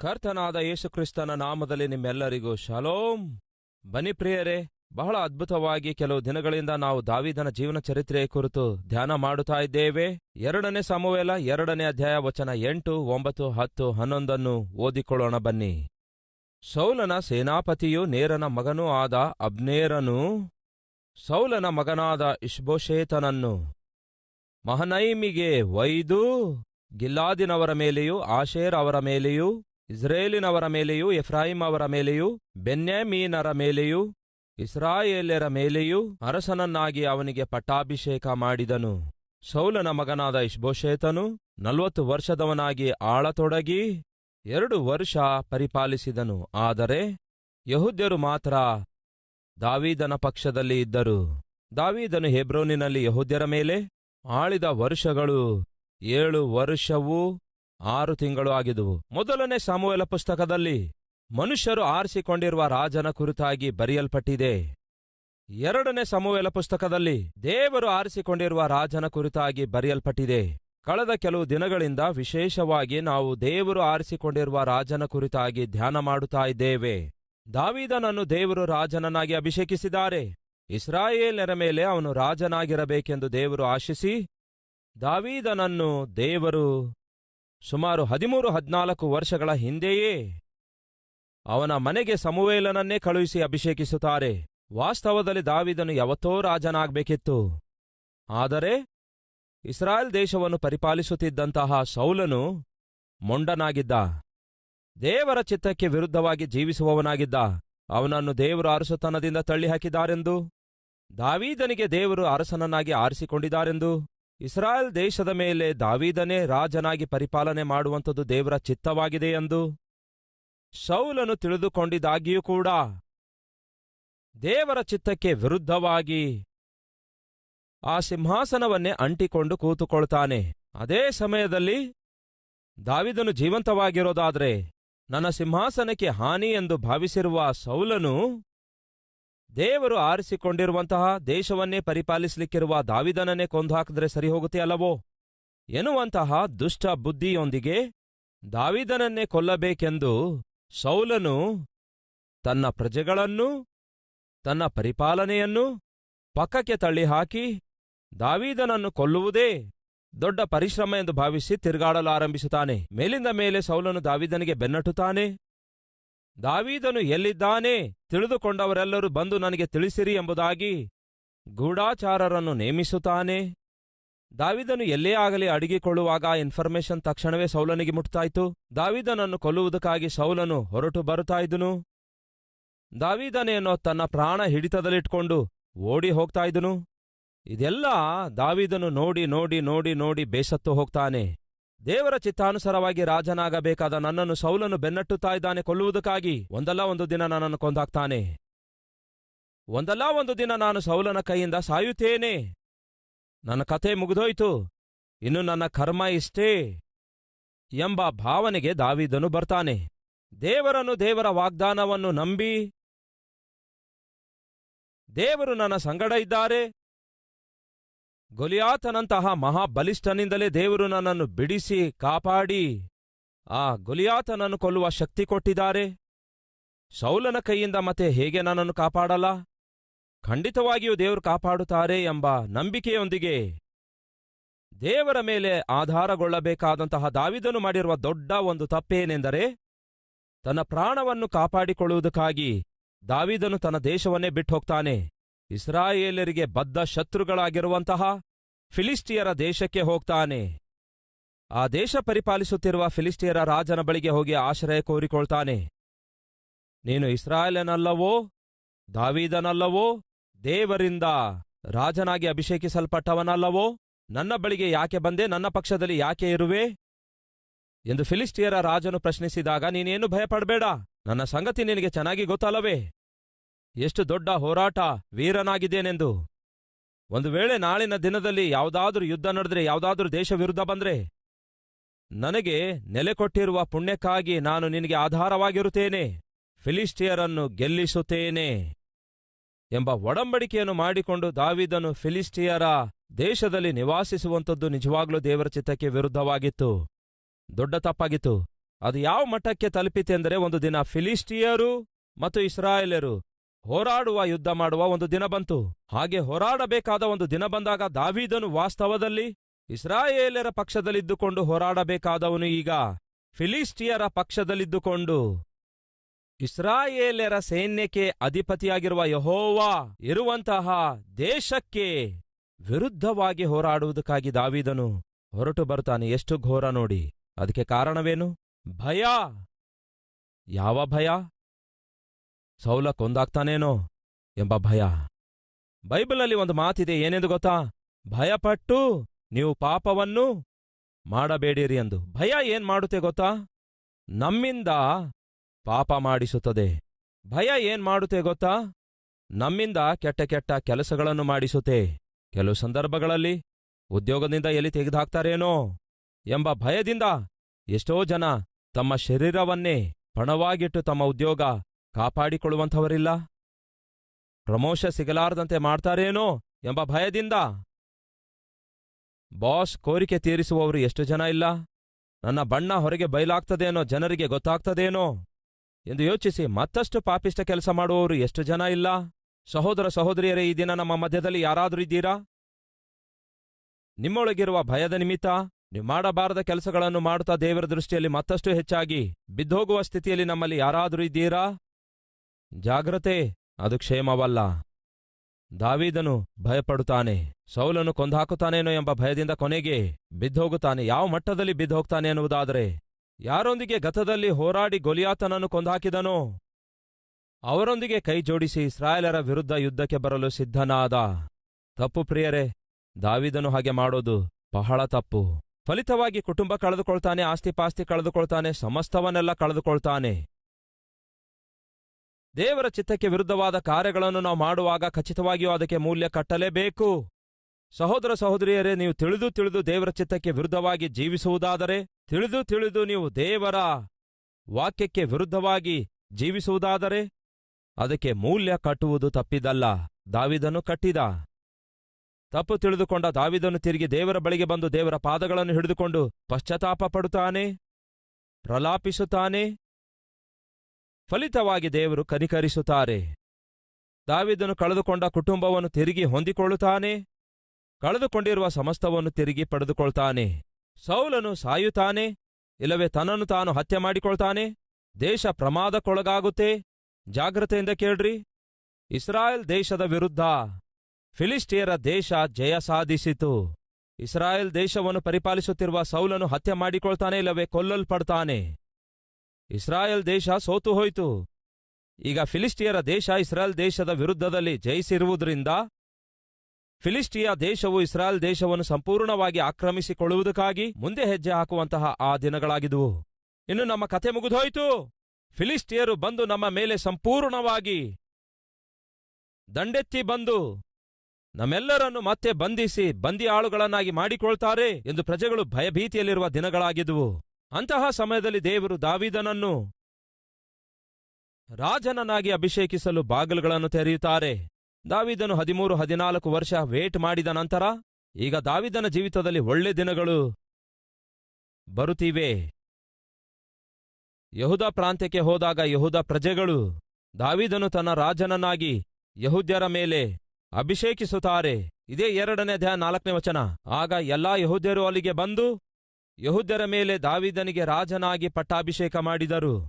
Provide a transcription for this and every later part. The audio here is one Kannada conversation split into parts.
ಕರ್ತನಾದ ಯೇಸುಕ್ರಿಸ್ತನ ನಾಮದಲ್ಲಿ ನಿಮ್ಮೆಲ್ಲರಿಗೂ ಶಾಲೋಂ ಬನ್ನಿ ಪ್ರಿಯರೇ, ಬಹಳ ಅದ್ಭುತವಾಗಿ ಕೆಲವು ದಿನಗಳಿಂದ ನಾವು ದಾವಿದನ ಜೀವನ ಚರಿತ್ರೆಯ ಕುರಿತು ಧ್ಯಾನ ಮಾಡುತ್ತಾ ಇದ್ದೇವೆ. ಎರಡನೇ ಸಮುವೆಲ, ಎರಡನೇ ಅಧ್ಯಾಯ, ವಚನ ಎಂಟು, ಒಂಬತ್ತು, ಹತ್ತು, ಹನ್ನೊಂದನ್ನು ಓದಿಕೊಳ್ಳೋಣ ಬನ್ನಿ. ಸೌಲನ ಸೇನಾಪತಿಯೂ ನೇರನ ಮಗನೂ ಆದ ಅಬ್ನೇರನು, ಸೌಲನ ಮಗನಾದ ಇಷ್ಬೋಶೇತನನ್ನು ಮಹನೈಮಿಗೆ ವೈದು ಗಿಲ್ಲಾದಿನವರ ಮೇಲೆಯೂ ಆಶೇರ್ ಅವರ ಮೇಲೆಯೂ ಇಸ್ರೇಲಿನವರ ಮೇಲೆಯೂ ಎಫ್ರಾಹಿಂ ಅವರ ಮೇಲೆಯೂ, ಬೆನ್ಯಾಮೀನರ ಮೇಲೆಯೂ, ಇಸ್ರಾಯೇಲ್ಯರ ಮೇಲೆಯೂ ಅರಸನನ್ನಾಗಿ ಅವನಿಗೆ ಪಟ್ಟಾಭಿಷೇಕ ಮಾಡಿದನು. ಸೌಲನ ಮಗನಾದ ಇಷ್ಬೋಶೇತನು ನಲವತ್ತು ವರ್ಷದವನಾಗಿ ಆಳತೊಡಗಿ ಎರಡು ವರ್ಷ ಪರಿಪಾಲಿಸಿದನು. ಆದರೆ ಯಹುದ್ಯರು ಮಾತ್ರ ದಾವೀದನ ಪಕ್ಷದಲ್ಲಿ ಇದ್ದರು. ದಾವೀದನು ಹೆಬ್ರೋನಿನಲ್ಲಿ ಯಹುದ್ಯರ ಮೇಲೆ ಆಳಿದ ವರ್ಷಗಳು ಏಳು ವರ್ಷವೂ ಆರು ತಿಂಗಳು ಆಗಿದುವು ಮೊದಲನೇ ಸಾಮುವೆಲ ಪುಸ್ತಕದಲ್ಲಿ, ಮನುಷ್ಯರು ಆರಿಸಿಕೊಂಡಿರುವ ರಾಜನ ಕುರಿತಾಗಿ ಬರೆಯಲ್ಪಟ್ಟಿದೆ. ಎರಡನೇ ಸಮುವೆಲ ಪುಸ್ತಕದಲ್ಲಿ, ದೇವರು ಆರಿಸಿಕೊಂಡಿರುವ ರಾಜನ ಕುರಿತಾಗಿ ಬರೆಯಲ್ಪಟ್ಟಿದೆ. ಕಳೆದ ಕೆಲವು ದಿನಗಳಿಂದ ವಿಶೇಷವಾಗಿ ನಾವು ದೇವರು ಆರಿಸಿಕೊಂಡಿರುವ ರಾಜನ ಕುರಿತಾಗಿ ಧ್ಯಾನ ಮಾಡುತ್ತಾ ಇದ್ದೇವೆ. ದಾವಿದನನ್ನು ದೇವರು ರಾಜನನ್ನಾಗಿ ಅಭಿಷೇಕಿಸಿದ್ದಾರೆ. ಇಸ್ರಾಯೇಲರ ಮೇಲೆ ಅವನು ರಾಜನಾಗಿರಬೇಕೆಂದು ದೇವರು ಆಶಿಸಿ, ದಾವೀದನನ್ನು ದೇವರು ಸುಮಾರು ಹದಿಮೂರು, ಹದ್ನಾಲ್ಕು ವರ್ಷಗಳ ಹಿಂದೆಯೇ ಅವನ ಮನೆಗೆ ಸಮುವೇಲನನ್ನೇ ಕಳುಹಿಸಿ ಅಭಿಷೇಕಿಸುತ್ತಾರೆ. ವಾಸ್ತವದಲ್ಲಿ ದಾವಿದನು ಯಾವತ್ತೋ ರಾಜನಾಗಬೇಕಿತ್ತು. ಆದರೆ ಇಸ್ರಾಯೇಲ್ ದೇಶವನ್ನು ಪರಿಪಾಲಿಸುತ್ತಿದ್ದಂತಹ ಸೌಲನು ಮೊಂಡನಾಗಿದ್ದ. ದೇವರ ಚಿತ್ತಕ್ಕೆ ವಿರುದ್ಧವಾಗಿ ಜೀವಿಸುವವನಾಗಿದ್ದ. ಅವನನ್ನು ದೇವರು ಅರಸುತನದಿಂದ ತಳ್ಳಿಹಾಕಿದ್ದಾರೆಂದು. ದಾವೀದನಿಗೆ ದೇವರು ಅರಸನನ್ನಾಗಿ ಆರಿಸಿಕೊಂಡಿದ್ದಾರೆಂದು. ಇಸ್ರಾಯೇಲ್ ದೇಶದ ಮೇಲೆ ದಾವೀದನೇ ರಾಜನಾಗಿ ಪರಿಪಾಲನೆ ಮಾಡುವಂಥದ್ದು ದೇವರ ಚಿತ್ತವಾಗಿದೆ ಎಂದು ಶೌಲನು ತಿಳಿದುಕೊಂಡಿದ್ದಾಗಿಯೂ ಕೂಡ ದೇವರ ಚಿತ್ತಕ್ಕೆ ವಿರುದ್ಧವಾಗಿ ಆ ಸಿಂಹಾಸನವನ್ನೇ ಅಂಟಿಕೊಂಡು ಕೂತುಕೊಳ್ತಾನೆ. ಅದೇ ಸಮಯದಲ್ಲಿ ದಾವಿದನು ಜೀವಂತವಾಗಿರೋದಾದ್ರೆ, ನನ್ನ ಸಿಂಹಾಸನಕ್ಕೆ ಹಾನಿ ಎಂದು ಭಾವಿಸಿರುವ ಸೌಲನು ದೇವರು ಆರಿಸಿಕೊಂಡಿರುವಂತಹ ದೇಶವನ್ನೇ ಪರಿಪಾಲಿಸಲಿಕ್ಕಿರುವ ದಾವಿದನನ್ನೇ ಕೊಂದು ಹಾಕಿದ್ರೆ ಸರಿ ಹೋಗುತ್ತೆ ಅಲ್ಲವೋ? ಎನ್ನುವಂತಹ ದುಷ್ಟ ಬುದ್ಧಿಯೊಂದಿಗೆ ದಾವಿದನನ್ನೇ ಕೊಲ್ಲಬೇಕೆಂದು ಸೌಲನು ತನ್ನ ಪ್ರಜೆಗಳನ್ನು ತನ್ನ ಪರಿಪಾಲನೆಯನ್ನು ಪಕ್ಕಕ್ಕೆ ತಳ್ಳಿಹಾಕಿ ದಾವಿದನನ್ನು ಕೊಲ್ಲುವುದೇ ದೊಡ್ಡ ಪರಿಶ್ರಮ ಎಂದು ಭಾವಿಸಿ ತಿರುಗಾಡಲು ಆರಂಭಿಸುತ್ತಾನೆ ಮೇಲಿಂದ ಮೇಲೆ ಸೌಲನು ದಾವಿದನಿಗೆ ಬೆನ್ನಟ್ಟುತ್ತಾನೆ. ದಾವೀದನು ಎಲ್ಲಿದ್ದಾನೆ? ತಿಳಿದುಕೊಂಡವರೆಲ್ಲರೂ ಬಂದು ನನಗೆ ತಿಳಿಸಿರಿ ಎಂಬುದಾಗಿ ಗೂಢಾಚಾರರನ್ನು ನೇಮಿಸುತ್ತಾನೆ. ದಾವಿದನು ಎಲ್ಲೇ ಆಗಲಿ ಅಡಗಿಕೊಳ್ಳುವಾಗ ಇನ್ಫಾರ್ಮೇಶನ್ ತಕ್ಷಣವೇ ಸೌಲನಿಗೆ ಮುಟ್ತಾಯಿತು. ದಾವಿದನನ್ನು ಕೊಲ್ಲುವುದಕ್ಕಾಗಿ ಸೌಲನು ಹೊರಟು ಬರುತ್ತಾ ಇದ್ದನು. ದಾವಿದನೇನೋ ತನ್ನ ಪ್ರಾಣ ಹಿಡಿತದಲ್ಲಿಟ್ಕೊಂಡು ಓಡಿ ಹೋಗ್ತಾ ಇದ್ದನು. ಇದೆಲ್ಲ ದಾವಿದನು ನೋಡಿ ನೋಡಿ ನೋಡಿ ನೋಡಿ ಬೇಸತ್ತು ಹೋಗ್ತಾನೆ. ದೇವರ ಚಿತ್ತಾನುಸಾರವಾಗಿ ರಾಜನಾಗಬೇಕಾದ ನನ್ನನ್ನು ಸೌಲನು ಬೆನ್ನಟ್ಟುತ್ತಾ ಇದ್ದಾನೆ ಕೊಲ್ಲುವುದಕ್ಕಾಗಿ. ಒಂದಲ್ಲ ಒಂದು ದಿನ ನನ್ನನ್ನು ಕೊಂದಾಕ್ತಾನೆ. ಒಂದಲ್ಲ ಒಂದು ದಿನ ನಾನು ಸೌಲನ ಕೈಯಿಂದ ಸಾಯುತ್ತೇನೆ. ನನ್ನ ಕಥೆ ಮುಗಿದೋಯ್ತು. ಇನ್ನು ನನ್ನ ಕರ್ಮ ಇಷ್ಟೇ ಎಂಬ ಭಾವನೆಗೆ ದಾವಿದನು ಬರ್ತಾನೆ. ದೇವರನ್ನು ದೇವರ ವಾಗ್ದಾನವನ್ನು ನಂಬಿ ದೇವರು ನನ್ನ ಸಂಗಡ ಇದ್ದಾರೆ. ಗೊಲಿಯಾತನಂತಹ ಮಹಾಬಲಿಷ್ಠನಿಂದಲೇ ದೇವರು ನನ್ನನ್ನು ಬಿಡಿಸಿ ಕಾಪಾಡಿ. ಆ ಗೊಲಿಯಾತನನ್ನು ಕೊಲ್ಲುವ ಶಕ್ತಿ ಕೊಟ್ಟಿದ್ದಾರೆ. ಸೌಲನ ಕೈಯಿಂದ ಮತ್ತೆ ಹೇಗೆ ನನ್ನನ್ನು ಕಾಪಾಡಲ್ಲ? ಖಂಡಿತವಾಗಿಯೂ ದೇವರು ಕಾಪಾಡುತ್ತಾರೆ ಎಂಬ ನಂಬಿಕೆಯೊಂದಿಗೆ. ದೇವರ ಮೇಲೆ ಆಧಾರಗೊಳ್ಳಬೇಕಾದಂತಹ ದಾವಿದನು ಮಾಡಿರುವ ದೊಡ್ಡ ಒಂದು ತಪ್ಪೇನೆಂದರೆ, ತನ್ನ ಪ್ರಾಣವನ್ನು ಕಾಪಾಡಿಕೊಳ್ಳುವುದಕ್ಕಾಗಿ ದಾವಿದನು ತನ್ನ ದೇಶವನ್ನೇ ಬಿಟ್ಟು ಹೋಗ್ತಾನೆ ಇಸ್ರಾಯೇಲರಿಗೆ ಬದ್ಧ ಶತ್ರುಗಳಾಗಿರುವಂತಹ ಫಿಲಿಸ್ಟಿಯರ ದೇಶಕ್ಕೆ ಹೋಗ್ತಾನೆ. ಆ ದೇಶ ಪರಿಪಾಲಿಸುತ್ತಿರುವ ಫಿಲಿಸ್ಟಿಯರ ರಾಜನ ಬಳಿಗೆ ಹೋಗಿ ಆಶ್ರಯ ಕೋರಿಕೊಳ್ತಾನೆ. ನೀನು ಇಸ್ರಾಯೇಲನಲ್ಲವೋ, ದಾವೀದನಲ್ಲವೋ, ದೇವರಿಂದ ರಾಜನಾಗಿ ಅಭಿಷೇಕಿಸಲ್ಪಟ್ಟವನಲ್ಲವೋ, ನನ್ನ ಬಳಿಗೆ ಯಾಕೆ ಬಂದೆ, ನನ್ನ ಪಕ್ಷದಲ್ಲಿ ಯಾಕೆ ಇರುವೆ? ಎಂದು ಫಿಲಿಸ್ಟಿಯರ ರಾಜನು ಪ್ರಶ್ನಿಸಿದಾಗ, ನೀನೇನು ಭಯಪಡಬೇಡ, ನನ್ನ ಸಂಗತಿ ನಿನಗೆ ಚೆನ್ನಾಗಿ ಗೊತ್ತಲ್ಲವೇ? ಎಷ್ಟು ದೊಡ್ಡ ಹೋರಾಟ ವೀರನಾಗಿದ್ದೇನೆಂದು. ಒಂದು ವೇಳೆ ನಾಳಿನ ದಿನದಲ್ಲಿ ಯಾವುದಾದ್ರೂ ಯುದ್ಧ ನಡೆದ್ರೆ ಯಾವುದಾದ್ರೂ ದೇಶ ವಿರುದ್ಧ ಬಂದ್ರೆ? ನನಗೆ ನೆಲೆ ಕೊಟ್ಟಿರುವ ಪುಣ್ಯಕ್ಕಾಗಿ ನಾನು ನಿನಗೆ ಆಧಾರವಾಗಿರುತ್ತೇನೆ. ಫಿಲಿಸ್ಟಿಯರನ್ನು ಗೆಲ್ಲಿಸುತ್ತೇನೆ ಎಂಬ ಒಡಂಬಡಿಕೆಯನ್ನು ಮಾಡಿಕೊಂಡು ದಾವಿದನು ಫಿಲಿಸ್ಟಿಯರ ದೇಶದಲ್ಲಿ ನಿವಾಸಿಸುವಂಥದ್ದು ನಿಜವಾಗ್ಲೂ ದೇವರ ಚಿತ್ತಕ್ಕೆ ವಿರುದ್ಧವಾಗಿತ್ತು. ದೊಡ್ಡ ತಪ್ಪಾಗಿತ್ತು. ಅದು ಯಾವ ಮಟ್ಟಕ್ಕೆ ತಲುಪಿತೆಂದರೆ ಒಂದು ದಿನ ಫಿಲಿಸ್ಟಿಯರು ಮತ್ತು ಇಸ್ರಾಯೇಲರು ಹೋರಾಡುವ ಯುದ್ಧ ಮಾಡುವ ಒಂದು ದಿನ ಬಂತು. ಹಾಗೆ ಹೋರಾಡಬೇಕಾದ ಒಂದು ದಿನ ಬಂದಾಗ ದಾವೀದನು ವಾಸ್ತವದಲ್ಲಿ ಇಸ್ರಾಯೇಲರ ಪಕ್ಷದಲ್ಲಿದ್ದುಕೊಂಡು ಹೋರಾಡಬೇಕಾದವನು ಈಗ ಫಿಲಿಸ್ಟಿಯರ ಪಕ್ಷದಲ್ಲಿದ್ದುಕೊಂಡು. ಇಸ್ರಾಯೇಲರ ಸೈನ್ಯಕ್ಕೆ ಅಧಿಪತಿಯಾಗಿರುವ ಯಹೋವಾ ಇರುವಂತಹ ದೇಶಕ್ಕೆ ವಿರುದ್ಧವಾಗಿ ಹೋರಾಡುವುದಕ್ಕಾಗಿ ದಾವಿದನು ಹೊರಟು ಬರುತ್ತಾನೆ. ಎಷ್ಟು ಘೋರ ನೋಡಿ. ಅದಕ್ಕೆ ಕಾರಣವೇನು? ಭಯ. ಯಾವ ಭಯ? ಸೌಲ ಕೊಂದಾಗ್ತಾನೇನೋ ಎಂಬ ಭಯ. ಬೈಬಲಲ್ಲಿ ಒಂದು ಮಾತಿದೆ, ಏನೆಂದು ಗೊತ್ತಾ? ಭಯಪಟ್ಟು ನೀವು ಪಾಪವನ್ನು ಮಾಡಬೇಡಿರಿ ಎಂದು. ಭಯ ಏನ್ ಮಾಡುತ್ತೆ ಗೊತ್ತಾ? ನಮ್ಮಿಂದ ಪಾಪ ಮಾಡಿಸುತ್ತದೆ. ಭಯ ಏನ್ ಮಾಡುತ್ತೆ ಗೊತ್ತಾ? ನಮ್ಮಿಂದ ಕೆಟ್ಟ ಕೆಟ್ಟ ಕೆಲಸಗಳನ್ನು ಮಾಡಿಸುತ್ತೆ. ಕೆಲವು ಸಂದರ್ಭಗಳಲ್ಲಿ ಉದ್ಯೋಗದಿಂದ ಎಲ್ಲಿ ತೆಗೆದುಹಾಕ್ತಾರೇನೋ ಎಂಬ ಭಯದಿಂದ ಎಷ್ಟೋ ಜನ ತಮ್ಮ ಶರೀರವನ್ನೇ ಪಣವಾಗಿಟ್ಟು ತಮ್ಮ ಉದ್ಯೋಗ ಕಾಪಾಡಿಕೊಳ್ಳುವಂಥವರಿಲ್ಲ? ಪ್ರಮೋಷ ಸಿಗಲಾರದಂತೆ ಮಾಡ್ತಾರೇನೋ ಎಂಬ ಭಯದಿಂದ? ಬಾಸ್ ಕೋರಿಕೆ ತೀರಿಸುವವರು ಎಷ್ಟು ಜನ ಇಲ್ಲ? ನನ್ನ ಬಣ್ಣ ಹೊರಗೆ ಬಯಲಾಗ್ತದೇನೋ, ಜನರಿಗೆ ಗೊತ್ತಾಗ್ತದೇನೋ? ಎಂದು ಯೋಚಿಸಿ ಮತ್ತಷ್ಟು ಪಾಪಿಷ್ಟ ಕೆಲಸ ಮಾಡುವವರು ಎಷ್ಟು ಜನ ಇಲ್ಲ? ಸಹೋದರ ಸಹೋದರಿಯರೇ, ಈ ದಿನ ನಮ್ಮ ಮಧ್ಯದಲ್ಲಿ ಯಾರಾದರೂ ಇದ್ದೀರಾ? ನಿಮ್ಮೊಳಗಿರುವ ಭಯದ ನಿಮಿತ್ತ ನೀವು ಮಾಡಬಾರದ ಕೆಲಸಗಳನ್ನು ಮಾಡುತ್ತಾ ದೇವರ ದೃಷ್ಟಿಯಲ್ಲಿ ಮತ್ತಷ್ಟು ಹೆಚ್ಚಾಗಿ ಬಿದ್ದೋಗುವ ಸ್ಥಿತಿಯಲ್ಲಿ ನಮ್ಮಲ್ಲಿ ಯಾರಾದರೂ ಇದ್ದೀರಾ? ಜಾಗ್ರತೆ, ಅದು ಕ್ಷೇಮವಲ್ಲ. ದಾವೀದನು ಭಯಪಡುತ್ತಾನೆ, ಸೌಲನು ಕೊಂದಾಕುತ್ತಾನೇನೋ ಎಂಬ ಭಯದಿಂದ ಕೊನೆಗೆ ಬಿದ್ದೋಗುತ್ತಾನೆ. ಯಾವ ಮಟ್ಟದಲ್ಲಿ ಬಿದ್ದೋಗ್ತಾನೆ ಎನ್ನುವುದಾದರೆ ಯಾರೊಂದಿಗೆ ಗತದಲ್ಲಿ ಹೋರಾಡಿ ಗೊಲಿಯಾತನನ್ನು ಕೊಂದಾಕಿದನೋ ಅವರೊಂದಿಗೆ ಕೈ ಜೋಡಿಸಿ ಇಸ್ರಾಯೇಲರ ವಿರುದ್ಧ ಯುದ್ಧಕ್ಕೆ ಬರಲು ಸಿದ್ಧನಾದ. ತಪ್ಪು ಪ್ರಿಯರೇ, ದಾವಿದನು ಹಾಗೆ ಮಾಡೋದು ಬಹಳ ತಪ್ಪು. ಫಲಿತವಾಗಿ ಕುಟುಂಬ ಕಳೆದುಕೊಳ್ತಾನೆ, ಆಸ್ತಿಪಾಸ್ತಿ ಕಳೆದುಕೊಳ್ತಾನೆ, ಸಮಸ್ತವನ್ನೆಲ್ಲ ಕಳೆದುಕೊಳ್ತಾನೆ. ದೇವರ ಚಿತ್ತಕ್ಕೆ ವಿರುದ್ಧವಾದ ಕಾರ್ಯಗಳನ್ನು ನಾವು ಮಾಡುವಾಗ ಖಚಿತವಾಗಿಯೂ ಅದಕ್ಕೆ ಮೂಲ್ಯ ಕಟ್ಟಲೇಬೇಕು. ಸಹೋದರ ಸಹೋದರಿಯರೇ, ನೀವು ತಿಳಿದು ತಿಳಿದು ದೇವರ ಚಿತ್ತಕ್ಕೆ ವಿರುದ್ಧವಾಗಿ ಜೀವಿಸುವುದಾದರೆ, ತಿಳಿದು ತಿಳಿದು ನೀವು ದೇವರ ವಾಕ್ಯಕ್ಕೆ ವಿರುದ್ಧವಾಗಿ ಜೀವಿಸುವುದಾದರೆ, ಅದಕ್ಕೆ ಮೂಲ್ಯ ಕಟ್ಟುವುದು ತಪ್ಪಿದಲ್ಲ. ದಾವಿದನು ಕಟ್ಟಿದ. ತಪ್ಪು ತಿಳಿದುಕೊಂಡ ದಾವಿದನು ತಿರುಗಿ ದೇವರ ಬಳಿಗೆ ಬಂದು ದೇವರ ಪಾದಗಳನ್ನು ಹಿಡಿದುಕೊಂಡು ಪಶ್ಚಾತ್ತಾಪ ಪಡುತ್ತಾನೆ, ಪ್ರಲಾಪಿಸುತ್ತಾನೆ. ಫಲಿತವಾಗಿ ದೇವರು ಕನಿಕರಿಸುತ್ತಾರೆ. ದಾವಿದನು ಕಳೆದುಕೊಂಡ ಕುಟುಂಬವನ್ನು ತಿರುಗಿ ಹೊಂದಿಕೊಳ್ಳುತ್ತಾನೆ. ಕಳೆದುಕೊಂಡಿರುವ ಸಮಸ್ತವನ್ನು ತಿರುಗಿ ಪಡೆದುಕೊಳ್ತಾನೆ. ಸೌಲನು ಸಾಯುತ್ತಾನೆ. ಇಲ್ಲವೇ ತನ್ನನ್ನು ತಾನು ಹತ್ಯೆ ಮಾಡಿಕೊಳ್ತಾನೆ. ದೇಶ ಪ್ರಮಾದಕ್ಕೊಳಗಾಗುತ್ತೆ. ಜಾಗ್ರತೆಯಿಂದ ಕೇಳ್ರಿ. ಇಸ್ರಾಯೇಲ್ ದೇಶದ ವಿರುದ್ಧ ಫಿಲಿಸ್ಟಿಯರ ದೇಶ ಜಯ ಸಾಧಿಸಿತು. ಇಸ್ರಾಯೇಲ್ ದೇಶವನ್ನು ಪರಿಪಾಲಿಸುತ್ತಿರುವ ಸೌಲನು ಹತ್ಯೆ ಮಾಡಿಕೊಳ್ತಾನೆ ಇಲ್ಲವೇ ಕೊಲ್ಲಲ್ಪಡ್ತಾನೆ. ಇಸ್ರಾಯೇಲ್ ದೇಶ ಸೋತು ಹೋಯಿತು. ಈಗ ಫಿಲಿಸ್ಟಿಯರ ದೇಶ ಇಸ್ರಾಯೇಲ್ ದೇಶದ ವಿರುದ್ಧದಲ್ಲಿ ಜಯಿಸಿರುವುದರಿಂದ ಫಿಲಿಸ್ಟಿಯ ದೇಶವು ಇಸ್ರಾಯೇಲ್ ದೇಶವನ್ನು ಸಂಪೂರ್ಣವಾಗಿ ಆಕ್ರಮಿಸಿಕೊಳ್ಳುವುದಕ್ಕಾಗಿ ಮುಂದೆ ಹೆಜ್ಜೆ ಹಾಕುವಂತಹ ಆ ದಿನಗಳಾಗಿದುವು. ಇನ್ನು ನಮ್ಮ ಕಥೆ ಮುಗಿದೋಯ್ತು. ಫಿಲಿಸ್ಟಿಯರು ಬಂದು ನಮ್ಮ ಮೇಲೆ ಸಂಪೂರ್ಣವಾಗಿ ದಂಡೆತ್ತಿ ಬಂದು ನಮ್ಮೆಲ್ಲರನ್ನು ಮತ್ತೆ ಬಂಧಿಸಿ ಬಂದಿ ಆಳುಗಳನ್ನಾಗಿ ಮಾಡಿಕೊಳ್ತಾರೆ ಎಂದು ಪ್ರಜೆಗಳು ಭಯಭೀತಿಯಲ್ಲಿರುವ ದಿನಗಳಾಗಿದ್ದುವು ಅಂತಹ ಸಮಯದಲ್ಲಿ ದೇವರು ದಾವಿದನನ್ನು ರಾಜನನ್ನಾಗಿ ಅಭಿಷೇಕಿಸಲು ಬಾಗಿಲುಗಳನ್ನು ತೆರೆಯುತ್ತಾರೆ. ದಾವಿದನು ಹದಿಮೂರು, ಹದಿನಾಲ್ಕು ವರ್ಷ ವೇಟ್ ಮಾಡಿದ ನಂತರ, ಈಗ ದಾವಿದನ ಜೀವಿತದಲ್ಲಿ ಒಳ್ಳೆ ದಿನಗಳು ಬರುತ್ತಿವೆ. ಯಹುದ ಪ್ರಾಂತ್ಯಕ್ಕೆ ಹೋದಾಗ ಯಹುದ ಪ್ರಜೆಗಳು ದಾವಿದನು ತನ್ನ ರಾಜನನ್ನಾಗಿ ಯಹುದ್ಯರ ಮೇಲೆ ಅಭಿಷೇಕಿಸುತ್ತಾರೆ. ಇದೇ ಎರಡನೇ ಅಧ್ಯಾಯ ನಾಲ್ಕನೇ ವಚನ. ಆಗ ಎಲ್ಲಾ ಯಹುದ್ಯರು ಅಲ್ಲಿಗೆ ಬಂದು ಯಹುದ್ಯರ ಮೇಲೆ ದಾವಿದನಿಗೆ ರಾಜನಾಗಿ ಪಟ್ಟಾಭಿಷೇಕ ಮಾಡಿದರು.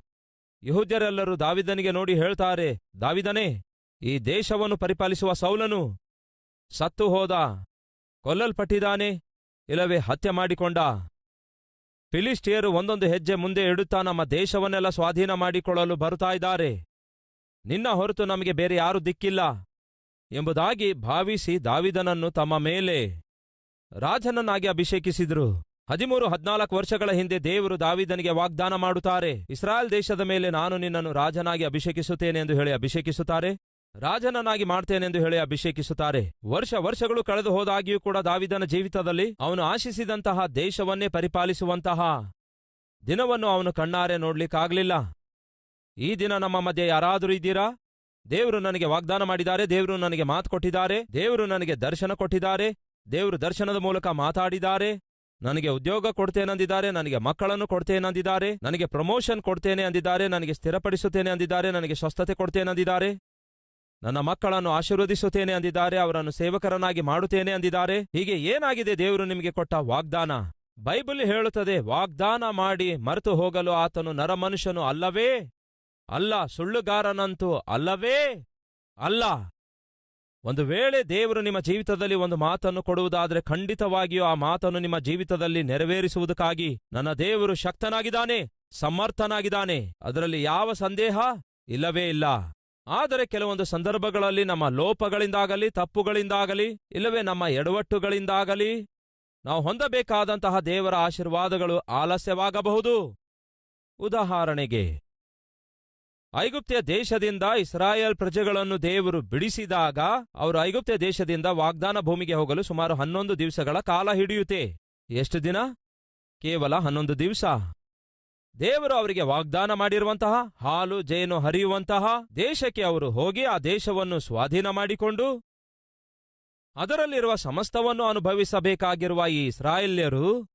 ಯಹುದ್ಯರೆಲ್ಲರೂ ದಾವಿದನಿಗೆ ನೋಡಿ ಹೇಳ್ತಾರೆ, ದಾವಿದನೇ, ಈ ದೇಶವನ್ನು ಪರಿಪಾಲಿಸುವ ಸೌಲನು ಸತ್ತು ಹೋದ, ಕೊಲ್ಲಲ್ಪಟ್ಟಿದ್ದಾನೆ, ಇಲ್ಲವೇ ಹತ್ಯೆ ಮಾಡಿಕೊಂಡ. ಫಿಲಿಸ್ಟಿಯರು ಒಂದೊಂದು ಹೆಜ್ಜೆ ಮುಂದೆ ಇಡುತ್ತಾ ನಮ್ಮ ದೇಶವನ್ನೆಲ್ಲ ಸ್ವಾಧೀನ ಮಾಡಿಕೊಳ್ಳಲು ಬರುತ್ತಾ ಇದ್ದಾರೆ. ನಿನ್ನ ಹೊರತು ನಮಗೆ ಬೇರೆ ಯಾರೂ ದಿಕ್ಕಿಲ್ಲ. ಎಂಬುದಾಗಿ ಭಾವಿಸಿ ದಾವಿದನನ್ನು ತಮ್ಮ ಮೇಲೆ ರಾಜನನ್ನಾಗಿ ಅಭಿಷೇಕಿಸಿದರು. ಹದಿಮೂರು, ಹದಿನಾಲ್ಕು ವರ್ಷಗಳ ಹಿಂದೆ ದೇವರು ದಾವಿದನಿಗೆ ವಾಗ್ದಾನ ಮಾಡುತ್ತಾರೆ. ಇಸ್ರಾಯೇಲ್ ದೇಶದ ಮೇಲೆ ನಾನು ನಿನ್ನನ್ನು ರಾಜನಾಗಿ ಅಭಿಷೇಕಿಸುತ್ತೇನೆ ಎಂದು ಹೇಳಿ ಅಭಿಷೇಕಿಸುತ್ತಾರೆ. ರಾಜನನ್ನಾಗಿ ಮಾಡ್ತೇನೆಂದು ಹೇಳಿ ಅಭಿಷೇಕಿಸುತ್ತಾರೆ. ವರ್ಷ ವರ್ಷಗಳು ಕಳೆದು ಹೋದಾಗಿಯೂ ಕೂಡ ದಾವಿದನ ಜೀವಿತದಲ್ಲಿ ಅವನು ಆಶಿಸಿದಂತಹ ದೇಶವನ್ನೇ ಪರಿಪಾಲಿಸುವಂತಹ ದಿನವನ್ನು ಅವನು ಕಣ್ಣಾರೆ ನೋಡ್ಲಿಕ್ಕಾಗ್ಲಿಲ್ಲ. ಈ ದಿನ ನಮ್ಮ ಮಧ್ಯೆ ಯಾರಾದರೂ ಇದ್ದೀರಾ? ದೇವರು ನನಗೆ ವಾಗ್ದಾನ ಮಾಡಿದ್ದಾರೆ, ದೇವರು ನನಗೆ ಮಾತು ಕೊಟ್ಟಿದ್ದಾರೆ, ದೇವರು ನನಗೆ ದರ್ಶನ ಕೊಟ್ಟಿದ್ದಾರೆ, ದೇವರು ದರ್ಶನದ ಮೂಲಕ ಮಾತಾಡಿದ್ದಾರೆ. ನನಗೆ ಉದ್ಯೋಗ ಕೊಡ್ತೇನೆ ಅಂದಿದ್ದಾರೆ, ನನಗೆ ಮಕ್ಕಳನ್ನು ಕೊಡ್ತೇನೆ ಅಂದಿದ್ದಾರೆ, ನನಗೆ ಪ್ರಮೋಷನ್ ಕೊಡ್ತೇನೆ ಅಂದಿದ್ದಾರೆ, ನನಗೆ ಸ್ಥಿರಪಡಿಸುತ್ತೇನೆ ಅಂದಿದ್ದಾರೆ, ನನಗೆ ಸ್ವಸ್ಥತೆ ಕೊಡ್ತೇನೆ ಅಂದಿದ್ದಾರೆ. ನನ್ನ ಮಕ್ಕಳನ್ನು ಆಶೀರ್ವದಿಸುತ್ತೇನೆ ಅಂದಿದ್ದಾರೆ, ಅವರನ್ನು ಸೇವಕರನ್ನಾಗಿ ಮಾಡುತ್ತೇನೆ ಅಂದಿದ್ದಾರೆ. ಹೀಗೆ ಏನಾಗಿದೆ ದೇವರು ನಿಮಗೆ ಕೊಟ್ಟ ವಾಗ್ದಾನ? ಬೈಬಲ್ ಹೇಳುತ್ತದೆ, ವಾಗ್ದಾನ ಮಾಡಿ ಮರೆತು ಹೋಗಲು ಆತನು ನರಮನುಷ್ಯನು ಅಲ್ಲವೇ? ಅಲ್ಲ, ಸುಳ್ಳುಗಾರನಂತೂ ಅಲ್ಲವೇ? ಅಲ್ಲ. ಒಂದು ವೇಳೆ ದೇವರು ನಿಮ್ಮ ಜೀವಿತದಲ್ಲಿ ಒಂದು ಮಾತನ್ನು ಕೊಡುವುದಾದರೆ ಖಂಡಿತವಾಗಿಯೂ ಆ ಮಾತನ್ನು ನಿಮ್ಮ ಜೀವಿತದಲ್ಲಿ ನೆರವೇರಿಸುವುದಕ್ಕಾಗಿ ನನ್ನ ದೇವರು ಶಕ್ತನಾಗಿದ್ದಾನೆ, ಸಮರ್ಥನಾಗಿದ್ದಾನೆ. ಅದರಲ್ಲಿ ಯಾವ ಸಂದೇಹ? ಇಲ್ಲವೇ ಇಲ್ಲ. ಆದರೆ ಕೆಲವೊಂದು ಸಂದರ್ಭಗಳಲ್ಲಿ ನಮ್ಮ ಲೋಪಗಳಿಂದಾಗಲಿ, ತಪ್ಪುಗಳಿಂದಾಗಲಿ, ಇಲ್ಲವೇ ನಮ್ಮ ಎಡವಟ್ಟುಗಳಿಂದಾಗಲಿ, ನಾವು ಹೊಂದಬೇಕಾದಂತಹ ದೇವರ ಆಶೀರ್ವಾದಗಳು ಆಲಸ್ಯವಾಗಬಹುದು. ಉದಾಹರಣೆಗೆ ಐಗುಪ್ತ್ಯ ದೇಶದಿಂದ ಇಸ್ರಾಯೇಲ್ ಪ್ರಜೆಗಳನ್ನು ದೇವರು ಬಿಡಿಸಿದಾಗ ಅವರು ಐಗುಪ್ತ್ಯ ದೇಶದಿಂದ ವಾಗ್ದಾನ ಭೂಮಿಗೆ ಹೋಗಲು ಸುಮಾರು ಹನ್ನೊಂದು ದಿವಸಗಳ ಕಾಲ ಹಿಡಿಯುತ್ತೆ. ಎಷ್ಟು ದಿನ? ಕೇವಲ ಹನ್ನೊಂದು ದಿವಸ. ದೇವರು ಅವರಿಗೆ ವಾಗ್ದಾನ ಮಾಡಿರುವಂತಹ, ಹಾಲು, ಜೇನು ಹರಿಯುವಂತಹ ದೇಶಕ್ಕೆ ಅವರು ಹೋಗಿ ಆ ದೇಶವನ್ನು ಸ್ವಾಧೀನ ಮಾಡಿಕೊಂಡು, ಅದರಲ್ಲಿರುವ ಸಮಸ್ತವನ್ನು ಅನುಭವಿಸಬೇಕಾಗಿರುವ ಈ ಇಸ್ರಾಯೇಲ್ಯರು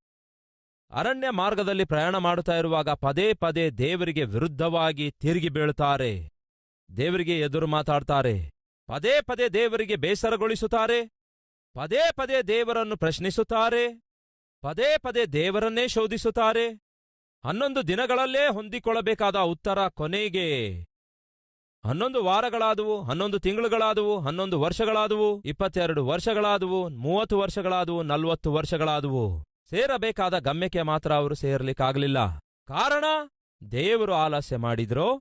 ಅರಣ್ಯ ಮಾರ್ಗದಲ್ಲಿ ಪ್ರಯಾಣ ಮಾಡುತ್ತಾ ಇರುವಾಗ ಪದೇ ಪದೇ ದೇವರಿಗೆ ವಿರುದ್ಧವಾಗಿ ತಿರುಗಿ ಬೀಳುತ್ತಾರೆ. ದೇವರಿಗೆ ಎದುರು ಮಾತಾಡ್ತಾರೆ. ಪದೇ ಪದೇ ದೇವರಿಗೆ ಬೇಸರಗೊಳಿಸುತ್ತಾರೆ. ಪದೇ ಪದೇ ದೇವರನ್ನು ಪ್ರಶ್ನಿಸುತ್ತಾರೆ. ಪದೇ ಪದೇ ದೇವರನ್ನೇ ಶೋಧಿಸುತ್ತಾರೆ. ಹನ್ನೊಂದು ದಿನಗಳಲ್ಲೇ ಹೊಂದಿಕೊಳ್ಳಬೇಕಾದ ಉತ್ತರ ಕೊನೆಗೆ. ಹನ್ನೊಂದು ವಾರಗಳಾದವು, ಹನ್ನೊಂದು ತಿಂಗಳುಗಳಾದವು, ಹನ್ನೊಂದು ವರ್ಷಗಳಾದವು, ಇಪ್ಪತ್ತೆರಡು ವರ್ಷಗಳಾದವು, ಮೂವತ್ತು ವರ್ಷಗಳಾದವು, ನಲ್ವತ್ತು ವರ್ಷಗಳಾದವು. ಸೇರಬೇಕಾದ ಗಮ್ಯಕ್ಕೆ ಮಾತ್ರ ಅವರು ಸೇರ್ಲಿಕ್ಕಾಗಲಿಲ್ಲ. ಕಾರಣ, ದೇವರು ಆಲಸ್ಯ ಮಾಡಿದ್ರೋ?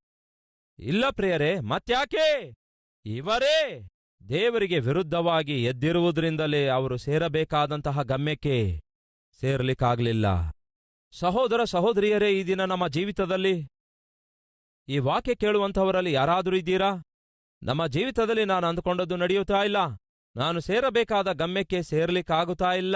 ಇಲ್ಲ ಪ್ರಿಯರೇ ಮತ್ಯಾಕೆ ಇವರೇ ದೇವರಿಗೆ ವಿರುದ್ಧವಾಗಿ ಎದ್ದಿರುವುದರಿಂದಲೇ ಅವರು ಸೇರಬೇಕಾದಂತಹ ಗಮ್ಯಕ್ಕೆ ಸೇರ್ಲಿಕ್ಕಾಗಲಿಲ್ಲ. ಸಹೋದರ ಸಹೋದರಿಯರೇ, ಈ ದಿನ ನಮ್ಮ ಜೀವಿತದಲ್ಲಿ ಈ ವಾಕ್ಯ ಕೇಳುವಂಥವರಲ್ಲಿ ಯಾರಾದರೂ ಇದ್ದೀರಾ? ನಮ್ಮ ಜೀವಿತದಲ್ಲಿ ನಾನು ಅಂದುಕೊಂಡದ್ದು ನಡೆಯುತ್ತಾ ಇಲ್ಲ. ನಾನು ಸೇರಬೇಕಾದ ಗಮ್ಯಕ್ಕೆ ಸೇರ್ಲಿಕ್ಕಾಗುತ್ತಾ ಇಲ್ಲ.